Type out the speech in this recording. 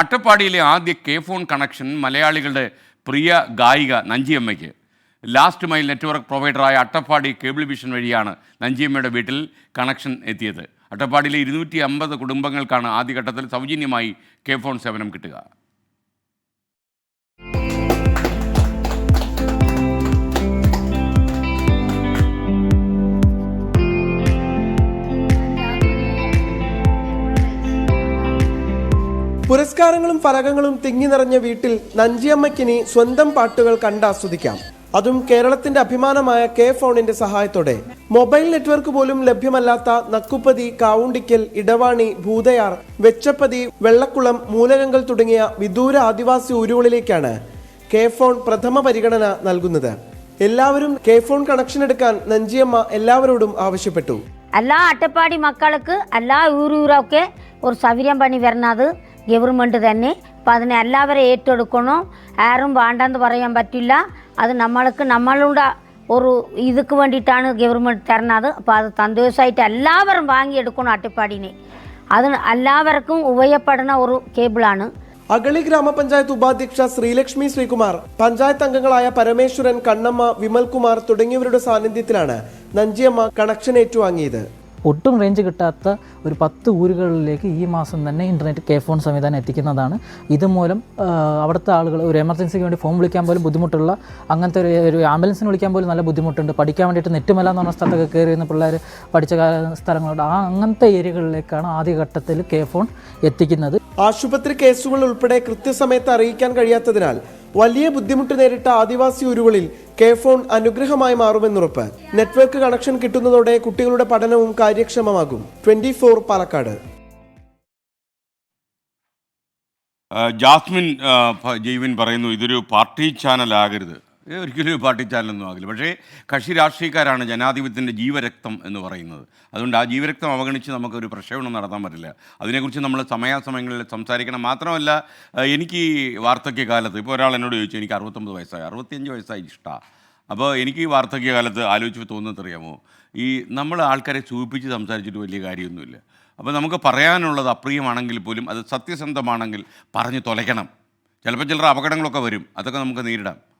അട്ടപ്പാടിയിലെ ആദ്യ K phone connection മലയാളികളുടെ പ്രിയ ഗായിക നഞ്ചിയമ്മയ്ക്ക്. ലാസ്റ്റ് മൈൽ നെറ്റ്വർക്ക് പ്രൊവൈഡറായ അട്ടപ്പാടി കേബിൾ വിഷൻ വഴിയാണ് നഞ്ചിയമ്മയുടെ വീട്ടിൽ കണക്ഷൻ എത്തിയത്. അട്ടപ്പാടിയിലെ ഇരുന്നൂറ്റി അമ്പത് കുടുംബങ്ങൾക്കാണ് ആദ്യഘട്ടത്തിൽ സൗജന്യമായി കെ ഫോൺ സേവനം കിട്ടുക. പുരസ്കാരങ്ങളും ഫലകങ്ങളും തിങ്ങി നിറഞ്ഞ വീട്ടിൽ നഞ്ചിയമ്മയ്ക്കിനി സ്വന്തം പാട്ടുകൾ കണ്ടാസ്വദിക്കാം. അതും കേരളത്തിന്റെ അഭിമാനമായ കെ ഫോണിന്റെ സഹായത്തോടെ. മൊബൈൽ നെറ്റ്വർക്ക് പോലും ലഭ്യമല്ലാത്ത നക്കുപ്പതി കാവുണ്ടിക്കൽ ഇടവാണി ഭൂതയാർ വെച്ചപ്പതി വെള്ളക്കുളം മൂലകങ്ങൾ തുടങ്ങിയ വിദൂര ആദിവാസി ഊരുകളിലേക്കാണ് കെ ഫോൺ പ്രഥമ പരിഗണന നൽകുന്നത്. എല്ലാവരും കെ ഫോൺ കണക്ഷൻ എടുക്കാൻ നഞ്ചിയമ്മ എല്ലാവരോടും ആവശ്യപ്പെട്ടു. എല്ലാ അട്ടപ്പാടി മക്കൾക്ക് എല്ലാ ഊരൂരൊക്കെ ഒരു സൗകര്യം പണി വരണത്. ഗവൺമെന്റ് തന്നെ അപ്പം അതിനെ എല്ലാവരും ഏറ്റെടുക്കണം? ആരും വേണ്ടെന്ന് പറയാൻ പറ്റില്ല. അത് നമ്മൾക്ക് നമ്മളുടെ ഒരു ഇതുക്ക് വേണ്ടിയിട്ടാണ് ഗവൺമെന്റ് തരണത്. അപ്പോൾ അത് സന്തോഷമായിട്ട് എല്ലാവരും വാങ്ങിയെടുക്കണം അട്ടിപ്പാടിനെ അത് എല്ലാവർക്കും ഉപയോഗപ്പെടുന്ന ഒരു കേബിളാണ്. അഗളി ഗ്രാമപഞ്ചായത്ത് ഉപാധ്യക്ഷ ശ്രീലക്ഷ്മി ശ്രീകുമാർ പഞ്ചായത്ത് അംഗങ്ങളായ പരമേശ്വരൻ കണ്ണമ്മ വിമൽകുമാർ തുടങ്ങിയവരുടെ സാന്നിധ്യത്തിലാണ് നഞ്ചിയമ്മ കണക്ഷൻ ഏറ്റുവാങ്ങിയത്. ഒട്ടും റേഞ്ച് കിട്ടാത്ത ഒരു പത്ത് ഊരുകളിലേക്ക് ഈ മാസം തന്നെ ഇന്റർനെറ്റ് കെ ഫോൺ സംവിധാനം എത്തിക്കുന്നതാണ്. ഇതുമൂലം അവിടുത്തെ ആളുകൾ ഒരു എമർജൻസിക്ക് വേണ്ടി ഫോൺ വിളിക്കാൻ പോലും ബുദ്ധിമുട്ടുള്ള അങ്ങനത്തെ ഒരു ഒരു ആംബുലൻസിന് വിളിക്കാൻ പോലും നല്ല ബുദ്ധിമുട്ടുണ്ട്. പഠിക്കാൻ വേണ്ടിയിട്ട് നെറ്റുമല എന്ന് പറഞ്ഞ സ്ഥലത്തൊക്കെ കയറി വരുന്ന പിള്ളേർ പഠിച്ച സ്ഥലങ്ങളുണ്ട് ആ അങ്ങനത്തെ ഏരിയകളിലേക്കാണ് ആദ്യഘട്ടത്തിൽ കെ ഫോൺ എത്തിക്കുന്നത്. ആശുപത്രി കേസുകൾ ഉൾപ്പെടെ കൃത്യസമയത്ത് അറിയിക്കാൻ കഴിയാത്തതിനാൽ വലിയ ബുദ്ധിമുട്ട് നേരിട്ട ആദിവാസി ഊരുകളിൽ കെ ഫോൺ അനുഗ്രഹമായി മാറുമെന്നുറപ്പ്. നെറ്റ്വർക്ക് കണക്ഷൻ കിട്ടുന്നതോടെ കുട്ടികളുടെ പഠനവും കാര്യക്ഷമമാകും. Twenty four Palakkad. Jasmine Jaivin പറയുന്നു ഇതൊരു പാർട്ടി ചാനൽ ആകരുത് ഒരിക്കലും ഒരു പാർട്ടി ചാനലൊന്നും ആകില്ല. പക്ഷേ കക്ഷി രാഷ്ട്രീയക്കാരാണ് ജനാധിപത്യത്തിന്റെ ജീവരക്തം എന്ന് പറയുന്നത്. അതുകൊണ്ട് ആ ജീവരക്തം അവഗണിച്ച് നമുക്കൊരു പ്രക്ഷേപണം നടത്താൻ പറ്റില്ല. അതിനെക്കുറിച്ച് നമ്മൾ സമയാസമയങ്ങളിൽ സംസാരിക്കണം. മാത്രമല്ല എനിക്ക് ഈ വാർദ്ധക്യകാലത്ത് ഇപ്പോൾ ഒരാൾ എന്നോട് ചോദിച്ചു എനിക്ക് അറുപത്തൊമ്പത് വയസ്സായി. അറുപത്തിയഞ്ച് വയസ്സായി ഇഷ്ടമാണ് അപ്പോൾ എനിക്ക് ഈ വാർദ്ധക്യകാലത്ത് ആലോചിച്ച് തോന്നുന്നത് അറിയാമോ ഈ നമ്മൾ ആൾക്കാരെ സൂചിപ്പിച്ച് സംസാരിച്ചിട്ട് വലിയ കാര്യമൊന്നുമില്ല. അപ്പോൾ നമുക്ക് പറയാനുള്ളത് അപ്രിയമാണെങ്കിൽ പോലും അത് സത്യസന്ധമാണെങ്കിൽ പറഞ്ഞ് തുലയ്ക്കണം. ചിലപ്പോൾ ചിലർ അപകടങ്ങളൊക്കെ വരും. അതൊക്കെ നമുക്ക് നേരിടാം.